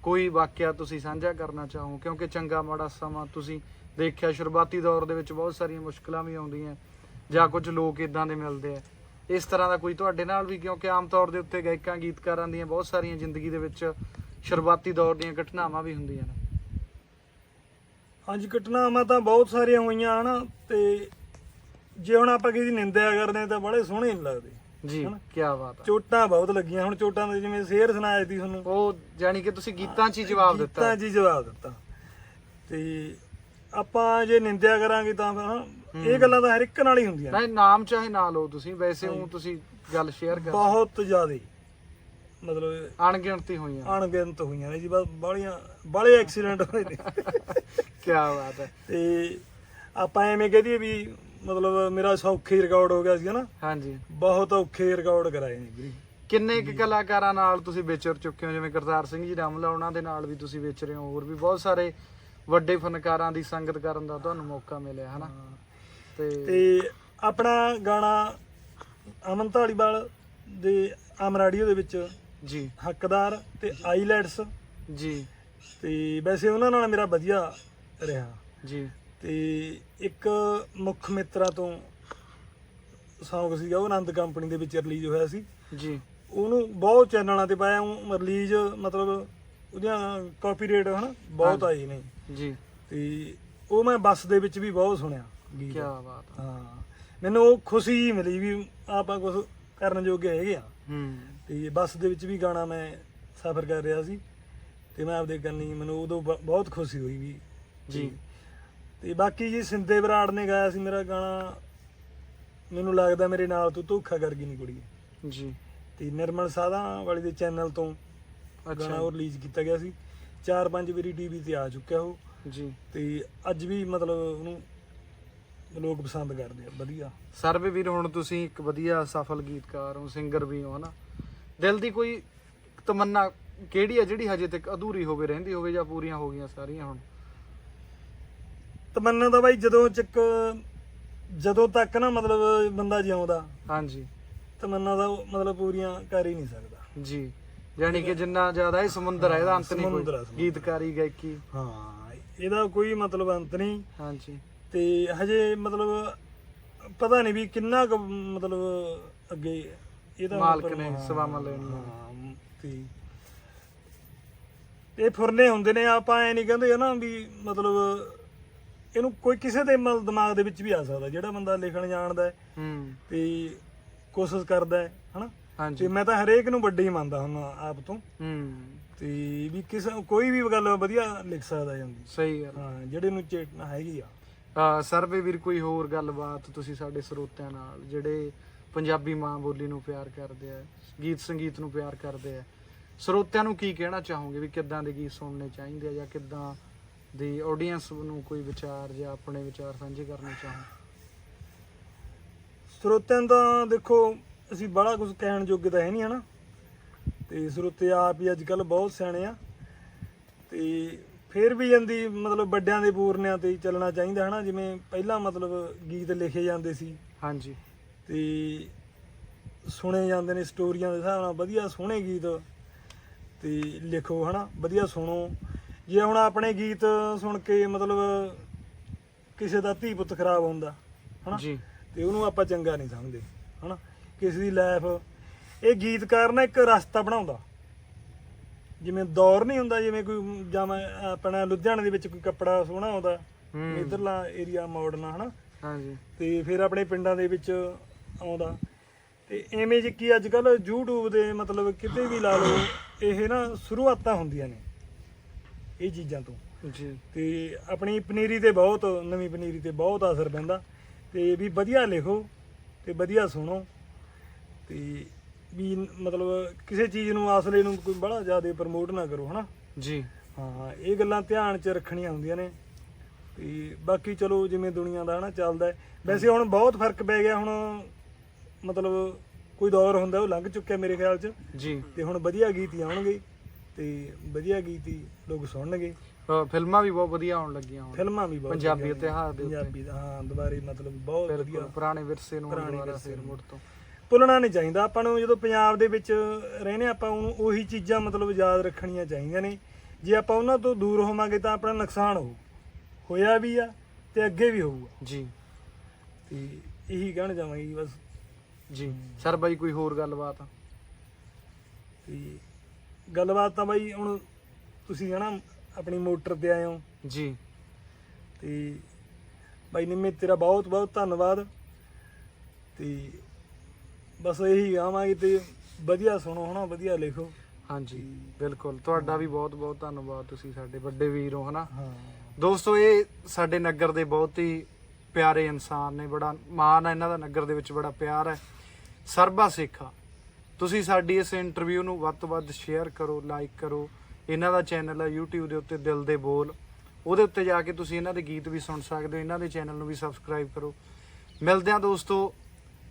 ਕੋਈ ਵਾਕਿਆ ਤੁਸੀਂ ਸਾਂਝਾ ਕਰਨਾ ਚਾਹੋ? ਕਿਉਂਕਿ ਚੰਗਾ ਮਾੜਾ ਸਮਾਂ ਤੁਸੀਂ ਦੇਖਿਆ, ਸ਼ੁਰੂਆਤੀ ਦੌਰ ਦੇ ਵਿੱਚ ਬਹੁਤ ਸਾਰੀਆਂ ਮੁਸ਼ਕਲਾਂ ਵੀ ਆਉਂਦੀਆਂ, ਜਾਂ ਕੁਝ ਲੋਕ ਇਦਾਂ ਦੇ ਮਿਲਦੇ ਆ। ਇਸ ਤਰ੍ਹਾਂ ਦਾ ਕੋਈ ਤੁਹਾਡੇ ਨਾਲ ਵੀ? ਕਿਉਂਕਿ ਆਮ ਤੌਰ ਦੇ ਉੱਤੇ ਗਾਇਕਾਂ, ਗੀਤਕਾਰਾਂ ਦੀਆਂ ਬਹੁਤ ਸਾਰੀਆਂ ਜ਼ਿੰਦਗੀ ਦੇ ਵਿੱਚ ਸ਼ੁਰੂਆਤੀ ਦੌਰ ਦੀਆਂ ਘਟਨਾਵਾਂ ਵੀ ਹੁੰਦੀਆਂ ਨੇ। ਹਾਂਜੀ, ਘਟਨਾਵਾਂ ਤਾਂ ਬਹੁਤ ਸਾਰੀਆਂ ਹੋਈਆਂ ਹਨਾ ਤੇ ਜੇ ਹੁਣ ਆਪਾਂ ਕਿਸੇ ਦੀ ਨਿੰਦਿਆ ਕਰਦੇ ਹਾਂ ਤਾਂ ਬੜੇ ਸੋਹਣੇ ਨਹੀਂ ਲੱਗਦੇ। ਜੀ? ਕੀ ਬਾਤ ਹੈ ਚੋਟਾਂ ਬਹੁਤ ਲੱਗੀਆਂ। ਹੁਣ ਚੋਟਾਂ ਦੇ ਜਿਵੇਂ ਸ਼ੇਰ ਸੁਣਾਇਆ ਸੀ ਤੁਹਾਨੂੰ। ਉਹ ਜਾਨੀ ਕਿ ਤੁਸੀਂ ਗੀਤਾਂ 'ਚ ਹੀ ਜਵਾਬ ਦਿੱਤਾ। ਗੀਤਾਂ 'ਚ ਹੀ ਜਵਾਬ ਦਿੱਤਾ। ਤੇ ਆਪਾਂ ਜੇ ਨਿੰਦਿਆ ਕਰਾਂਗੇ ਤਾਂ ਫਿਰ ਇਹ ਗੱਲਾਂ ਤਾਂ ਹਰ ਇੱਕ ਨਾਲ ਹੀ ਹੁੰਦੀਆਂ। ਨੇ। ਨਹੀਂ ਨਾਮ ਚਾਹੇ ਨਾ ਲਓ ਤੁਸੀਂ ਵੈਸੇ ਉਹ ਤੁਸੀਂ ਗੱਲ ਸ਼ੇਅਰ ਕਰ ਬਹੁਤ ਜ਼ਿਆਦੇ। ਮਤਲਬ ਅਣਗਿਣਤੀ ਹੋਈਆਂ। ਅਣਗਿਣਤ ਹੋਈਆਂ ਨੇ ਜੀ ਬਸ ਬਾਲੀਆਂ ਬਾਲੇ ਐਕਸੀਡੈਂਟ ਹੋਏ ਨੇ। ਕੀ ਬਾਤ ਹੈ ਤੇ ਆਪਾਂ ਐਵੇਂ ਕਹਿ ਦਈਏ ਵੀ ਮਤਲਬ ਮੇਰਾ ਸੌਖੇ ਰਿਕਾਰਡ ਹੋ ਗਿਆ ਸੀ ਹਨਾ? ਹਾਂਜੀ। ਬਹੁਤ ਔਖੇ ਰਿਕਾਰਡ ਕਰਾਏ ਨੇ ਵੀਰੇ। ਕਿੰਨੇ ਕੁ ਕਲਾਕਾਰਾਂ ਨਾਲ ਤੁਸੀਂ ਵਿਚਰ ਚੁੱਕੇ ਹੋ? ਜਿਵੇਂ ਕਰਤਾਰ ਸਿੰਘ ਜੀ ਰਾਮਲਾ ਉਹਨਾਂ ਦੇ ਨਾਲ ਵੀ ਤੁਸੀਂ ਵਿਚਰੇ ਹੋ? ਹੋਰ ਵੀ ਬਹੁਤ ਸਾਰੇ ਵੱਡੇ ਫਨਕਾਰਾਂ ਦੀ ਸੰਗਤ ਕਰਨ ਦਾ ਤੁਹਾਨੂੰ ਮੌਕਾ ਮਿਲਿਆ ਹਨਾ? ਤੇ ਤੇ ਆਪਣਾ ਗਾਣਾ ਅਮਨ ਢਾਲੀਵਾਲ ਦੇ ਆਮ ਰੇਡੀਓ ਦੇ ਵਿੱਚ ਜੀ। ਹੱਕਦਾਰ ਤੇ ਆਈਲੈਟਸ। ਜੀ। ਤੇ ਵੈਸੇ ਉਹਨਾਂ ਨਾਲ ਮੇਰਾ ਵਧੀਆ ਰਿਹਾ। ਜੀ। ਤੇ ਇੱਕ ਮੁੱਖ ਮਿੱਤਰਾਂ ਤੋਂ Song ਸੀਗਾ ਉਹ ਆਨੰਦ ਕੰਪਨੀ ਦੇ ਵਿੱਚ ਰਿਲੀਜ਼ ਹੋਇਆ ਸੀ। ਜੀ। ਉਹਨੂੰ ਬਹੁਤ ਚੈਨਲਾਂ ਤੇ ਪਾਇਆ ਉਹ ਰਿਲੀਜ਼ ਮਤਲਬ ਉਹਦੀਆਂ ਕਾਪੀਰਾਈਟ ਹਨਾ ਬਹੁਤ। ਆਏ ਨੇ। ਜੀ। ਤੇ ਉਹ ਮੈਂ ਬੱਸ ਦੇ ਵਿੱਚ ਵੀ ਬਹੁਤ ਸੁਣਿਆ ਕੀ ਬਾਤ ਹੈ ਹਾਂ। ਮੈਨੂੰ ਉਹ ਖੁਸ਼ੀ ਜਿਹੀ ਮਿਲੀ ਵੀ ਆਪਾਂ ਕੁਝ ਕਰਨ ਜੋਗੇ ਹੈਗੇ ਆ। ਹੂੰ। ਤੇ ਬੱਸ ਦੇ ਵਿੱਚ ਵੀ ਗਾਣਾ ਮੈਂ ਸਫ਼ਰ ਕਰ ਰਿਹਾ ਸੀ। ਤੇ ਮੈਂ ਆਪਦੇ ਕੰਨੀ ਮੈਨੂੰ ਉਦੋਂ ਬਹੁਤ ਖੁਸ਼ੀ ਹੋਈ ਵੀ ਜੀ। ਤੇ ਬਾਕੀ ਜੀ ਸਿੰਦੇ ਬਰਾੜ ਨੇ ਗਾਇਆ ਸੀ ਮੇਰਾ ਗਾਣਾ। ਮੈਨੂੰ ਲੱਗਦਾ ਮੇਰੇ ਨਾਲ ਤੂੰ ਧੋਖਾ ਕਰ ਗਈ ਨਹੀਂ ਕੁੜੀ। ਜੀ। ਤੇ ਨਿਰਮਲ ਸਾਧਾ ਵਾਲੀ ਦੇ ਚੈਨਲ ਤੋਂ ਗਾਣਾ ਉਹ ਰਿਲੀਜ਼ ਕੀਤਾ ਗਿਆ ਸੀ। ਚਾਰ ਪੰਜ ਵਾਰੀ ਟੀਵੀ ਤੇ ਆ ਚੁੱਕਿਆ ਉਹ। ਜੀ। ਤੇ ਅੱਜ ਵੀ ਮਤਲਬ ਉਹਨੂੰ ਲੋਕ ਪਸੰਦ ਕਰਦੇ ਆ ਵਧੀਆ। ਸਰਵੇ ਵੀਰ ਹੁਣ ਤੁਸੀਂ ਇੱਕ ਵਧੀਆ ਸਫਲ ਗੀਤਕਾਰ ਹੋ ਸਿੰਗਰ ਵੀ ਹੋ ਹਨਾ? ਦਿਲ ਦੀ ਕੋਈ ਤਮੰਨਾ ਕਿਹੜੀ ਹੈ ਜਿਹੜੀ ਹਜੇ ਤੱਕ ਅਧੂਰੀ ਹੋਵੇ ਰਹਿੰਦੀ ਹੋਵੇ ਜਾਂ ਪੂਰੀਆਂ ਹੋ ਗਈਆਂ ਸਾਰੀਆਂ ਹੁਣ? ਤਮੰਨਾ ਤਾਂ ਬਾਈ ਜਦੋਂ ਚੱਕ ਜਦੋਂ ਤੱਕ ਨਾ ਮਤਲਬ ਬੰਦਾ ਜਿਉਂਦਾ ਹਾਂਜੀ। ਤਮੰਨਾ ਦਾ ਉਹ ਮਤਲਬ ਪੂਰੀਆਂ ਕਰ ਹੀ ਨਹੀਂ ਸਕਦਾ। ਜੀ। ਯਾਨੀ ਕਿ ਜਿੰਨਾ ਜ਼ਿਆਦਾ ਇਹ ਸਮੁੰਦਰ ਹੈ ਇਹਦਾ ਅੰਤ ਨਹੀਂ ਸਮੁੰਦਰ ਕੋਈ ਸਮੁੰਦਰ। ਗੀਤਕਾਰੀ ਗਾਇਕੀ। ਹਾਂ ਇਹਦਾ ਕੋਈ ਮਤਲਬ ਅੰਤ ਨਹੀਂ। ਹਾਂਜੀ। ਤੇ ਹਜੇ ਮਤਲਬ ਪਤਾ ਨਹੀਂ ਵੀ ਕਿੰਨਾ ਕੁ ਮਤਲਬ ਅੱਗੇ ਇਹਦਾ ਮਾਲਕ ਮਤਲਬ- ਨੇ ਹਾਂ, ਸੇਵਾਵਾਂ। ਹਾਂ, ਤੇ ਇਹ ਫੁਰਨੇ ਹੁੰਦੇ ਨੇ ਆਪਾਂ ਐ ਨਹੀਂ ਕਹਿੰਦੇ ਹਨਾ ਵੀ ਮਤਲਬ ਇਹਨੂੰ ਕੋਈ ਕਿਸੇ ਦੇ ਮਲ ਦਿਮਾਗ ਦੇ ਵਿੱਚ ਵੀ ਆ ਸਕਦਾ ਜਿਹੜਾ ਬੰਦਾ ਲਿਖਣ ਜਾਣਦਾ ਹੈ ਹੂੰ। ਤੇ ਕੋਸ਼ਿਸ਼ ਕਰਦਾ ਹੈ ਹਨਾ? ਹਾਂਜੀ। ਤੇ ਮੈਂ ਤਾਂ ਹਰੇਕ ਨੂੰ ਵੱਡੇ ਹੀ ਮੰਨਦਾ ਹਾਂ ਆਪ ਤੋਂ। ਹੂੰ। ਤੇ ਵੀ ਕਿਸੇ ਕੋਈ ਵੀ ਗੱਲ ਵਧੀਆ ਲਿਖ ਸਕਦਾ ਜਾਂਦੀ ਸਹੀ ਗੱਲ। ਹਾਂ ਜਿਹੜੇ ਨੂੰ ਚੇਤਨਾ ਹੈਗੀ ਆ। ਆ ਸਰਵੇ ਵੀਰ ਕੋਈ ਹੋਰ ਗੱਲਬਾਤ ਤੁਸੀਂ ਸਾਡੇ ਸਰੋਤਿਆਂ ਨਾਲ ਜਿਹੜੇ ਪੰਜਾਬੀ ਮਾਂ ਬੋਲੀ ਨੂੰ ਪਿਆਰ ਕਰਦੇ ਆ ਗੀਤ ਸੰਗੀਤ ਨੂੰ ਪਿਆਰ ਕਰਦੇ ਆ ਸਰੋਤਿਆਂ ਨੂੰ ਕੀ ਕਹਿਣਾ ਚਾਹੋਗੇ ਵੀ ਕਿੱਦਾਂ ਦੇ ਗੀਤ ਸੁਣਨੇ ਚਾਹੀਦੇ ਆ ਜਾਂ ਕਿੱਦਾਂ ਦੀ ਆਡੀਅנס ਨੂੰ ਕੋਈ ਵਿਚਾਰ ਜਾਂ ਆਪਣੇ ਵਿਚਾਰ ਸਾਂਝੇ ਕਰਨੇ ਚਾਹੋ ਸਰੋਤਿਆਂ ਦਾ ਦੇਖੋ ਅਸੀਂ ਬੜਾ ਕੁਝ ਕਹਿਣ ਜੋਗੇ ਤਾਂ ਹੈ ਨਹੀਂ ਹਨਾ? ਤੇ ਸਰੋਤੇ ਆਪ ਹੀ ਅੱਜ ਕੱਲ ਬਹੁਤ ਸਿਆਣੇ ਆ। ਤੇ ਫਿਰ ਵੀ ਜਾਂਦੀ ਮਤਲਬ ਵੱਡਿਆਂ ਦੇ ਪੂਰਨਿਆਂ ਤੇ ਚੱਲਣਾ ਚਾਹੀਦਾ ਹਨਾ? ਜਿਵੇਂ ਪਹਿਲਾਂ ਮਤਲਬ ਗੀਤ ਲਿਖੇ ਜਾਂਦੇ ਸੀ। ਹਾਂਜੀ। ਤੇ ਸੁਣੇ ਜਾਂਦੇ ਨੇ ਸਟੋਰੀਆਂ ਦੇ ਹਿਸਾਬ ਨਾਲ ਵਧੀਆ ਸੋਹਣੇ ਗੀਤ। ਤੇ ਲਿਖੋ ਹਨਾ? ਵਧੀਆ ਸੁਣੋ। ਜੇ ਹੁਣ ਆਪਣੇ ਗੀਤ ਸੁਣ ਕੇ ਮਤਲਬ ਕਿਸੇ ਦਾ ਧੀ ਪੁੱਤ ਖਰਾਬ ਹੁੰਦਾ ਹਨਾ? ਜੀ। ਤੇ ਉਹਨੂੰ ਆਪਾਂ ਚੰਗਾ ਨਹੀਂ ਸਮਝਦੇ ਹਨਾ? ਕਿਸੇ ਦੀ ਲਾਈਫ ਇਹ ਗੀਤਕਾਰ ਨਾ ਇੱਕ ਰਸਤਾ ਬਣਾਉਂਦਾ। ਜਿਵੇਂ ਦੌਰ ਨਹੀਂ ਹੁੰਦਾ ਜਿਵੇਂ ਕੋਈ ਜਾਂ ਮੈਂ ਆਪਣਾ ਲੁਧਿਆਣੇ ਦੇ ਵਿੱਚ ਕੋਈ ਕੱਪੜਾ ਸੋਹਣਾ ਆਉਂਦਾ ਇਧਰਲਾ ਏਰੀਆ ਮਾਡਰਨਾ ਹਨਾ? ਹਾਂਜੀ। ਤੇ ਫਿਰ ਆਪਣੇ ਪਿੰਡਾਂ ਦੇ ਵਿੱਚ ਆਉਂਦਾ। ਤੇ ਐਵੇਂ ਜੇ ਕੀ ਅੱਜ ਕੱਲ YouTube ਦੇ ਮਤਲਬ ਕਿਤੇ ਵੀ ਲਾ ਲਓ ਇਹ ਨਾ ਸ਼ੁਰੂਆਤਾਂ ਹੁੰਦੀਆਂ ਨੇ। ਇਹ ਚੀਜ਼ਾਂ ਤੋਂ। ਜੀ। ਤੇ ਆਪਣੀ ਪਨੀਰੀ ਤੇ ਬਹੁਤ ਨਵੀਂ ਪਨੀਰੀ ਤੇ ਬਹੁਤ ਅਸਰ ਪੈਂਦਾ। ਤੇ ਵੀ ਵਧੀਆ ਲਿਖੋ ਤੇ ਵਧੀਆ ਸੁਣੋ। ਤੇ ਵੀ ਮਤਲਬ ਕਿਸੇ ਚੀਜ਼ ਨੂੰ ਆਸਲੇ ਨੂੰ ਕੋਈ ਬੜਾ ਜ਼ਿਆਦਾ ਪ੍ਰਮੋਟ ਨਾ ਕਰੋ ਹਨਾ? ਜੀ। ਹਾਂ ਇਹ ਗੱਲਾਂ ਧਿਆਨ 'ਚ ਰੱਖਣੀਆਂ ਹੁੰਦੀਆਂ ਨੇ। ਤੇ ਬਾਕੀ ਚਲੋ ਜਿਵੇਂ ਦੁਨੀਆ ਦਾ ਹਨਾ ਚੱਲਦਾ ਵੈਸੇ ਹੁਣ ਬਹੁਤ ਫ਼ਰਕ ਪੈ ਗਿਆ ਹੁਣ ਮਤਲਬ ਕੋਈ ਦੌਰ ਹੁੰਦਾ ਉਹ ਲੰਘ ਚੁੱਕਿਆ ਮੇਰੇ ਖਿਆਲ 'ਚ। ਜੀ। ਤੇ ਹੁਣ ਵਧੀਆ ਗੀਤ ਆਉਣਗੇ। ਤੇ ਵਧੀਆ ਗੀਤ ਹੀ ਲੋਕ ਸੁਣਨਗੇ। ਫਿਲਮਾਂ ਵੀ ਬਹੁਤ ਵਧੀਆ ਆਉਣ ਲੱਗੀਆਂ ਹੁਣ। ਫਿਲਮਾਂ ਵੀ ਬਹੁਤ ਪੰਜਾਬੀ ਵਧੀਆ ਨੇ। ਇਤਿਹਾਸ ਦੇ ਉੱਤੇ। ਪੰਜਾਬੀ ਦਾ ਹਾਂ ਦੁਬਾਰੇ ਮਤਲਬ ਬਹੁਤ ਬਿਲਕੁਲ ਵਧੀਆ। ਪੁਰਾਣੇ ਵਿਰਸੇ ਨੂੰ ਪੁਰਾਣੇ ਦੁਬਾਰਾ ਵਿਰਸੇ ਫੇਰ ਨੂੰ। ਮੁੜ ਤੋਂ। ਭੁੱਲਣਾ ਨਹੀਂ ਚਾਹੀਦਾ। ਆਪਾਂ ਨੂੰ ਜਦੋਂ ਪੰਜਾਬ ਦੇ ਵਿੱਚ ਰਹਿੰਦੇ ਆਪਾਂ ਉਹਨੂੰ ਉਹੀ ਚੀਜ਼ਾਂ ਮਤਲਬ ਯਾਦ ਰੱਖਣੀਆਂ ਚਾਹੀਦੀਆਂ ਨੇ। ਜੇ ਆਪਾਂ ਉਹਨਾਂ ਤੋਂ ਦੂਰ ਹੋਵਾਂਗੇ ਤਾਂ ਆਪਣਾ ਨੁਕਸਾਨ ਹੋਊ। ਹੋਇਆ ਵੀ ਆ ਤੇ ਅੱਗੇ ਵੀ ਹੋਊਗਾ। ਜੀ। ਤੇ ਇਹੀ ਕਹਿਣਾ ਚਾਹਾਂਗੇ ਬਸ। ਜੀ। ਸਰ ਬਾਈ ਕੋਈ ਹੋਰ ਗੱਲਬਾਤ? ਤੇ ਗੱਲਬਾਤ ਤਾਂ ਬਾਈ ਹੁਣ ਤੁਸੀਂ ਹਨਾ ਆਪਣੀ ਮੋਟਰ ਤੇ ਆਏ ਹੋ। ਜੀ। ਤੇ ਬਾਈ ਨਿੰਮੇ ਤੇਰਾ ਬਹੁਤ ਬਹੁਤ ਧੰਨਵਾਦ। ਤੇ ਬਸ ਇਹੀ ਆਵਾਂਗੇ ਤੇ ਵਧੀਆ ਸੁਣੋ ਹਨਾ ਵਧੀਆ ਲਿਖੋ। ਹਾਂਜੀ ਬਿਲਕੁਲ। ਤੁਹਾਡਾ ਵੀ ਬਹੁਤ ਬਹੁਤ ਧੰਨਵਾਦ ਤੁਸੀਂ ਸਾਡੇ ਵੱਡੇ ਵੀਰ ਹੋ ਹਨਾ। ਹਾਂ। ਦੋਸਤੋ ਇਹ ਸਾਡੇ ਨਗਰ ਦੇ ਬਹੁਤ ਹੀ ਪਿਆਰੇ ਇਨਸਾਨ ਨੇ ਬੜਾ ਮਾਣ ਹੈ ਇਹਨਾਂ ਦਾ ਨਗਰ ਦੇ ਵਿੱਚ ਬੜਾ ਪਿਆਰ ਹੈ। ਸਰਬਾ ਸੇਖਾ। ਤੁਸੀਂ ਸਾਡੀ ਇਸ ਇੰਟਰਵਿਊ ਨੂੰ ਵੱਧ ਤੋਂ ਵੱਧ ਸ਼ੇਅਰ ਕਰੋ ਲਾਈਕ ਕਰੋ। ਇਹਨਾਂ ਦਾ ਚੈਨਲ ਹੈ YouTube ਦੇ ਉੱਤੇ ਦਿਲ ਦੇ ਬੋਲ। ਉਹਦੇ ਉੱਤੇ ਜਾ ਕੇ ਤੁਸੀਂ ਇਹਨਾਂ ਦੇ ਗੀਤ ਵੀ ਸੁਣ ਸਕਦੇ ਹੋ, ਇਹਨਾਂ ਦੇ ਚੈਨਲ ਨੂੰ ਵੀ ਸਬਸਕ੍ਰਾਈਬ ਕਰੋ। ਮਿਲਦੇ ਹਾਂ ਦੋਸਤੋ,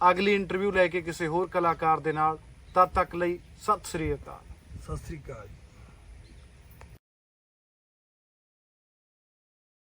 ਅਗਲੀ ਇੰਟਰਵਿਊ ਲੈ ਕੇ ਕਿਸੇ ਹੋਰ ਕਲਾਕਾਰ ਦੇ ਨਾਲ। ਤਦ ਤੱਕ ਲਈ ਸਤਿ ਸ੍ਰੀ ਅਕਾਲ। ਸਤਿ ਸ੍ਰੀ ਅਕਾਲ